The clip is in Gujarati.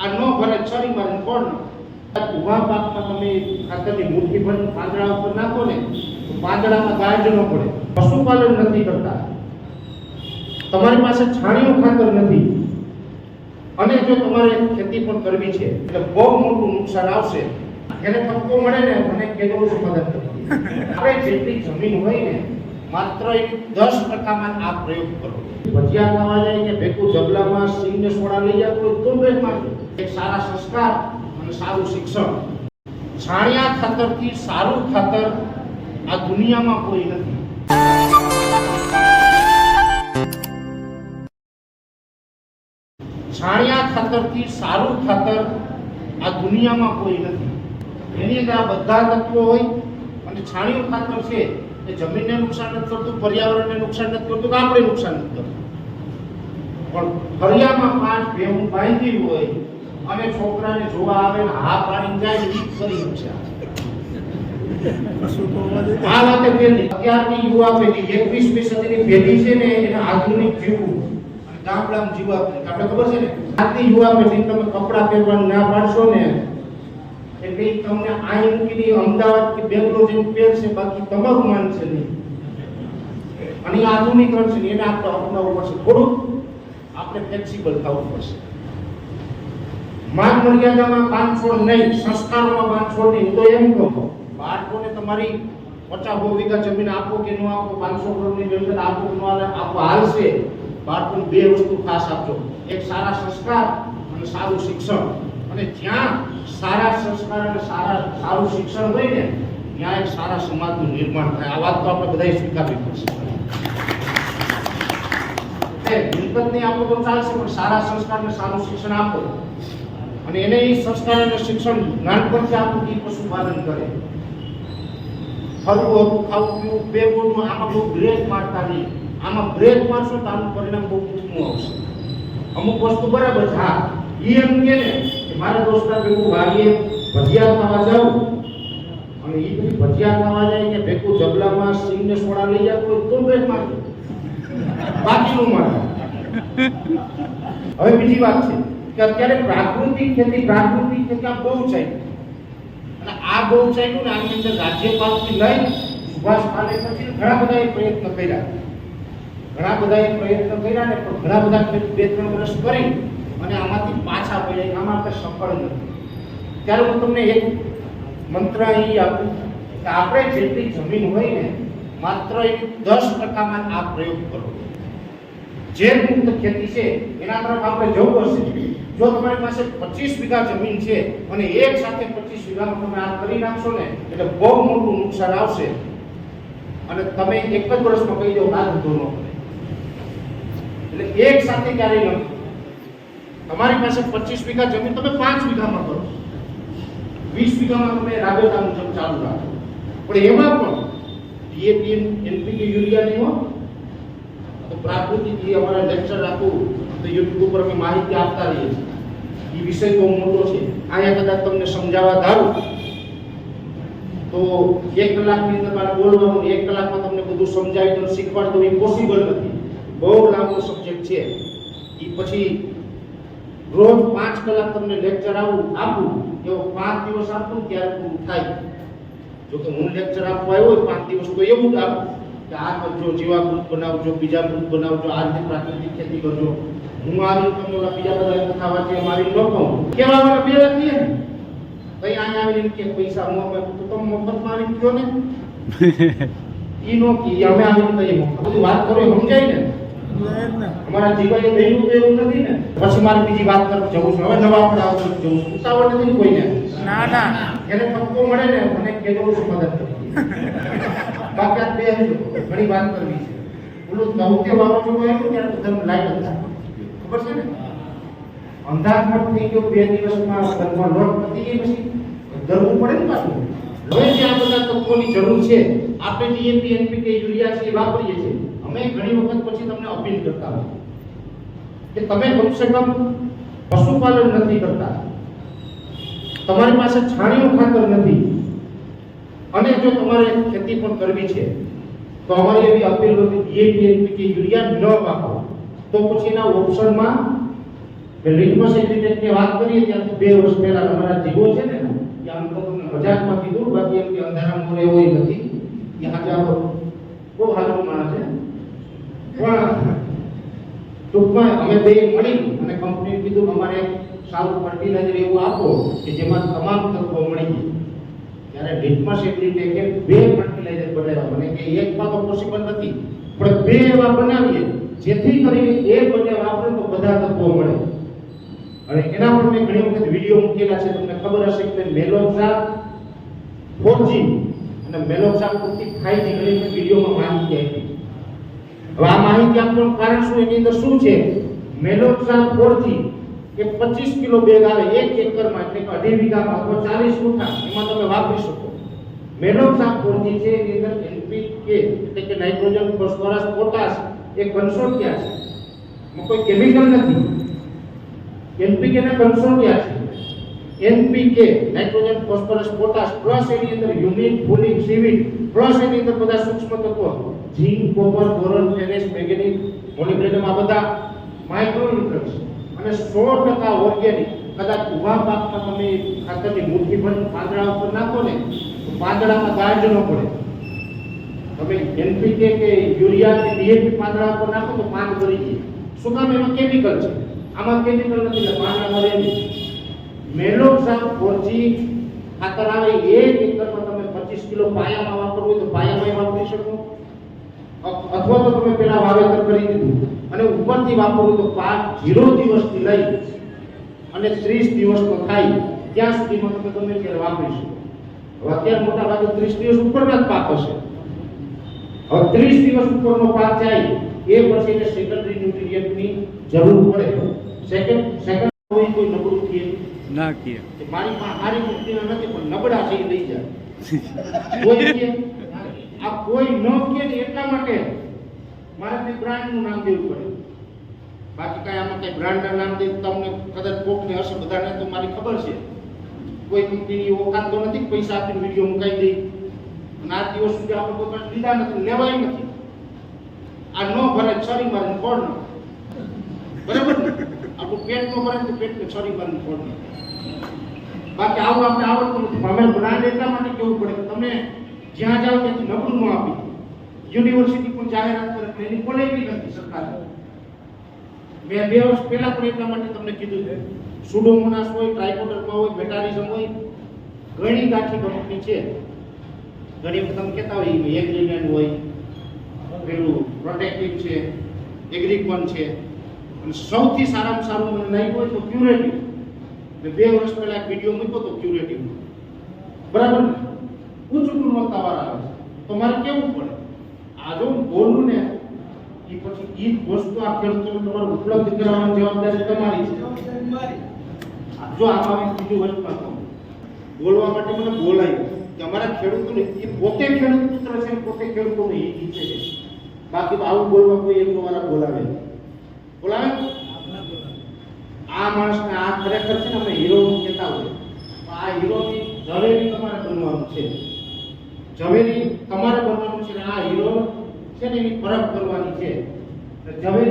આ ન ભરે, છરી મારે કોણ ઊભા પાકમાં તમે ખાતરની મુઠ્ઠી ભરીને પાંદડા ઉપર નાખો ને, તો પાંદડામાં ગાજ ન પડે. પશુપાલન નથી કરતા. તમારી પાસે છાણિયું ખાતર નથી. અને જો તમારે ખેતી પણ કરવી છે, એટલે બહુ મોટું નુકસાન આવશે. એને તકો મળે ને, મને ખેડૂત મદદ કરવી આપણે જેટલી જમીન હોય ને, માત્ર એક દસ ટકામાં આ પ્રયોગ કરો. ભજીયા ખાવા જાય કે ભેગું જબલામાં સિંગને સોડા લઈ જાય બેગ માંગે એક સારા સંસ્કાર અને સારું શિક્ષણ. છાણિયા ખાતરથી સારું ખાતર આ દુનિયામાં કોઈ નથી. છાણિયા ખાતરથી સારું ખાતર આ દુનિયામાં કોઈ નથી. એની અંદર આ બધા તત્વો હોય અને છાણિયું ખાતર છે એ જમીનને નુકસાન નથી કરતું, પર્યાવરણને નુકસાન નથી કરતું કે આપણે નુકસાન નથી કરતું. પણ ફરિયામાં પાંચ ભેવું બાંધી હોય અને છોકરાને જોવા આવે ને હા પાણી જાય ને કરી છે આ વાતે અત્યારની યુવા પેઢી એકવીસમી સદીની પેઢી છે ને એને આધુનિક જીવવું. અને ગામડામાં જીવવા આપણે ખબર છે ને? આજની યુવા પેઢી તમે કપડાં પહેરવાનું ના પાડશો ને એટલે તમને મૂકીને અમદાવાદ કે બેંગ્લોર જેવું પહેરશે બાકી તમારું માનશે નહીં. અને આધુનિક આધુનિકરણ છે ને એને આપણે અપનાવવું પડશે. થોડુંક આપણે ફ્લેક્સિબલ થવું પડશે. માન મર્યાદામાં બાંધછોડ નહીં, સંસ્કારોમાં બાંધછોડ નહીં. તો એમ કહું બાળકોને તમારી પચાસ બહુ વીઘા જમીન આપો કે ન આપો પાંચસો કરોડની જમીન આપો ન આપો, હાલશે. બાળકોને બે વસ્તુ ખાસ આપજો. એક, સારા સંસ્કાર અને સારું શિક્ષણ. અને જ્યાં સારા સંસ્કાર અને સારા, સારું શિક્ષણ હોય ને, ત્યાં એક સારા સમાજનું નિર્માણ થાય. આ વાત તો આપણે બધાએ સ્વીકારવી પડશે. મિલકત નહીં આપો તો ચાલશે, પણ સારા સંસ્કાર અને સારું શિક્ષણ આપો. અને એને એ સંસ્કાર અને શિક્ષણ નાનપણથી આપણું એ પશુપાલન કરે. ફરવું હતું ખાવું, પીવું બે બોલનું આમાં બહુ બ્રેક મારતા નહીં. આમાં બ્રેક મારશો તો આનું પરિણામ બહુ ઊંચું આવશે. અમુક વસ્તુ બરાબર છે. હા એ એમ કે ને કે મારા દોસ્તાર ભેગું વાગીએ ભજીયા ખાવા જાઉં અને એ પછી ભજીયા ખાવા જાય કે ભેગું જબલામાં સિંગને સોડા લઈ જાય તો તો બ્રેક મારજો બાકીનું મારે. હવે બીજી વાત છે. કે અત્યારે પ્રાકૃતિક ખેતી પ્રાકૃતિક ખેતી બહુ ચાલ્યું અને આ બહુ ચાલ્યું ને આની અંદર રાજ્યપાલથી લઈ સુભાષ પાલેકરથી ઘણા બધાએ પ્રયત્ન કર્યા. ઘણા બધાએ પ્રયત્ન કર્યા ને પણ ઘણા બધા બે ત્રણ વર્ષ કરી અને આમાંથી પાછા પડ્યા આમાં આપણે સફળ નથી. ત્યારે હું તમને એક મંત્ર અહીં આપું કે આપણે જેટલી જમીન હોય ને, માત્ર એક દસ ટકામાં આ પ્રયોગ કરો. જે મુક્ત ખેતી છે, એના તરફ આપણે જવું હશે. જો તમારી પાસે પચીસ વીઘા જમીન છે અને એક સાથે પચીસ વીઘામાં તમે આ કરી નાખશો ને, એટલે બહુ મોટું નુકસાન આવશે. અને તમે એક જ વર્ષમાં કહી દો આ ધંધો ન એટલે એક સાથે ક્યારેય ન તમારી પાસે પચીસ વીઘા જમીન તમે પાંચ વીઘામાં કરો. વીસ વીઘામાં તમે રાબેતા મુજબ ચાલુ રાખો. પણ એમાં પણ ડીએપી એનપીકે યુરિયા નહીં હોય તો પ્રાકૃતિક અમારા લેક્ચર રાખું. તો યુટ્યુબ ઉપર અમે માહિતી આપતા રહીએ છીએ. એ વિષય બહુ મોટો છે. અહીંયા કદાચ તમને સમજાવવા ધારું. તો એક કલાકની અંદર મારે બોલવાનું, એક કલાકમાં તમને બધું સમજાવી દઉં શીખવાડી એ પોસિબલ નથી. બહુ લાંબો સબ્જેક્ટ છે. એ પછી રોજ પાંચ કલાક તમને લેક્ચર આવું, આપું. એવો પાંચ દિવસ આપું ત્યારે પૂરું થાય. જો કે હું લેક્ચર આપવા આવ્યો હોય, પાંચ દિવસ તો એવું જ આપું. કે આ કરજો, જીવામૃત બનાવજો, બીજામૃત બનાવજો, આ રીતે પ્રાકૃતિક ખેતી કરજો. હું આવી ઓલા બીજા બધા કથા વાંચી મારી ન કહું કેવા વાળા બે નથી ને અહીંયા આવીને કે પૈસા આપે તો તમે મફત મારી ગયો ને ઈ નો કી અમે આવીને કહીએ મફત બધી વાત કરો સમજાય ને અમારા તો એવું નથી ને પછી મારે બીજી વાત કરવા જવું છું હવે નવા આપણે આવતું જવું છે. ઉતાવળ નથી કોઈને ના ના એને પક્કો મળે ને મને કેજો છે મદદ કરવી બાકી બે ઘણી વાત કરવી છે ઓલું દૌત્ય વાવાઝોડું એમ ત્યારે બધાને લાઈટ હતા ખબર છે ને? અંધારપટ થઈ ગયો બે દિવસમાં ઘરમાં લોટ પતી ગઈ પછી ધરવું પડે ને પાછું. હવે જે આ બધા તત્વોની જરૂર છે, આપણે ડીએપી એનપીકે યુરિયા છે એ વાપરીએ છીએ. અમે ઘણી વખત પછી તમને અપીલ કરતા હોય કે તમે કમસે કમ પશુપાલન નથી કરતા. તમારી પાસે છાણિયું ખાતર નથી. અને જો તમારે ખેતી પણ કરવી છે, તો અમારી એવી અપીલ કે ડીએપી એનપીકે યુરિયા ન વાપરો. તો પછી એના ઓપ્શનમાં લિટમસ એગ્રીમેન્ટની વાત કરીએ ત્યાંથી બે વર્ષ પહેલા અમારા જીવો છે ને ત્યાં આમ તો તમને મજાકમાં કીધું બાકી એમ કે અંધારામાં મોરે એવું નથી. એ આજે આપણો બહુ સારો માણસ છે. પણ ટૂંકમાં અમે બે મળી અને કંપની કીધું અમારે સારું ફર્ટિલાઇઝર એવું આપો કે જેમાં તમામ તત્વો મળી જાય. ત્યારે લિટમસ એગ્રીમેન્ટે બે ફર્ટિલાઇઝર બનાવ્યા. મને કે એકમાં તો પોસિબલ નથી. પણ બે એવા બનાવીએ જેથી કરીને એ બંને વાપરે તો બધા તત્વો મળે. અને એના પર મેં ઘણી વખત વીડિયો મૂકેલા છે, તમને ખબર હશે કે મેલોક્સા 4G અને મેલોક્સા પૂરતી 5G ઘણી વખત વિડીયોમાં માહિતી આપી. હવે આ માહિતી આપવાનું કારણ શું? એની અંદર શું છે? મેલોક્સા 4G કે 25 કિલો બેગ આવે એક એકરમાં, એટલે કે અઢી વીઘામાં અથવા 40 ગુંઠા એમાં તમે વાપરી શકો. મેલોક્સા 4G છે, એની અંદર એનપીકે એટલે કે નાઇટ્રોજન, ફોસ્ફરસ, પોટાશ એ કન્સોર્ટિયા છે. એમાં કોઈ કેમિકલ નથી. NPK ના ક્યાં છે. NPK nitrogen phosphorus potash plus એની અંદર યુમિક ફોલિક સિવિક પ્લસ એની અંદર બધા સૂક્ષ્મ તત્વો. Zinc copper boron ferrous manganese molybdenum આ બધા માઇક્રોન્યુટ્રન્ટ્સ અને 100% ઓર્ગેનિક કદાચ ઊભા પાકમાં તમે ખાતરની મુઠ્ઠી ભરીને પાંદડા ઉપર નાખો ને, તો પાંદડામાં ગાંઠ ન પડે. તમે એનપીકે કે યુરિયા કે ડીએપી પાંદડા ઉપર નાખો તો પાન ભરી જાય શું કામ એમાં કેમિકલ છે? આમાં કેમિકલ નથી, એટલે પાંદડા મરે નહીં. મેલોક્સામ ફોરજી ખાતર આવે એક એકરમાં તમે 25 કિલો પાયામાં વાપરવું તો પાયામાં વાપરી શકો. અથવા તો તમે પેલા વાવેતર કરી દીધું અને ઉપરથી વાપરવું તો પાક જીરો દિવસથી લઈ અને 30 દિવસનો થાય, ત્યાં સુધીમાં તમે ગમે ત્યારે વાપરી શકો. હવે અત્યારે મોટા ભાગે 30 દિવસ ઉપરના જ પાક હશે. હવે 30 દિવસ ઉપરનો પાક જાય એ પછી એને સેકન્ડરી ન્યુટ્રિયન્ટની જરૂર પડે. સેકન્ડ સેકન્ડ કોઈ કોઈ નબળું થઈએ ના કે મારી સારી મુક્તિના નથી પણ નબળા છે એ લઈ જાય. કોઈ કે આ કોઈ ન કે એટલા માટે મારે તે બ્રાન્ડનું નામ દેવું પડે. બાકી કાંઈ આમાં કંઈ બ્રાન્ડના નામ દે તમને કદાચ કોકને હશે બધાને તો મારી ખબર છે. કોઈ કંપનીની ઓકાત તો નથી પૈસા આપીને વીડિયો મુકાઈ દઈ આ દિવસ સુધી આપણે કોઈ પાસે લીધા નથી, લેવાય નથી. આ ન ભરે છરી મારે ફોડ ન બરાબર આપણું પેટ ન ભરે તો પેટને છરી મારે ફોડ ન બાકી આવું આપણે આવડતું નથી. અમે બ્રાન્ડ એટલા માટે કેવું પડે કે તમે જ્યાં જાઓ ત્યાંથી નબળું ન આપી યુનિવર્સિટી પણ જાહેરાત કરે પણ એની ક્વોલિટી નથી સરકાર. મેં બે વર્ષ પહેલા પણ એટલા માટે તમને કીધું છે. સુડોમોનાસ હોય ટ્રાઇકોડર્મા હોય, મેટાલિઝમ હોય, ઘણી ગાંઠી કંપની છે. ઘણી વખત તમે કહેતા હોય એગ્રીમેન્ટ હોય પેલું પ્રોટેક્ટિવ છે એગ્રીકોન છે. અને સૌથી સારામાં સારું મને નહીં હોય તો ક્યુરેટિવ મેં બે વર્ષ પહેલાં એક વીડિયો મૂક્યો તો ક્યુરેટિવ બરાબર ઊંચું ગુણવત્તાવાળા આવે છે. તો મારે કેવું પડે? આ જો બોલું ને એ પછી એ વસ્તુ આ ખેડૂતોને તમારે ઉપલબ્ધ કરાવવાની જવાબદારી તમારી છે. જો આમાં બીજું વસ્તુ બોલવા માટે મને બોલાય. કે અમારા ખેડૂતોને, એ પોતે ખેડૂત પુત્ર છે ને પોતે ખેડૂતોને હિત ઈચ્છે છે. બાકી આવું બોલવા કોઈ એમનો મારા બોલાવે બોલાવે? આ માણસને આ ખરેખર છે ને અમે હીરો કહેતા હોય. તો આ હીરોની ઝવેરી તમારે બનવાનું છે. ઝવેરી તમારે બનવાનું છે આ હીરો છે ને એની પરખ કરવાની છે. ઝવેરી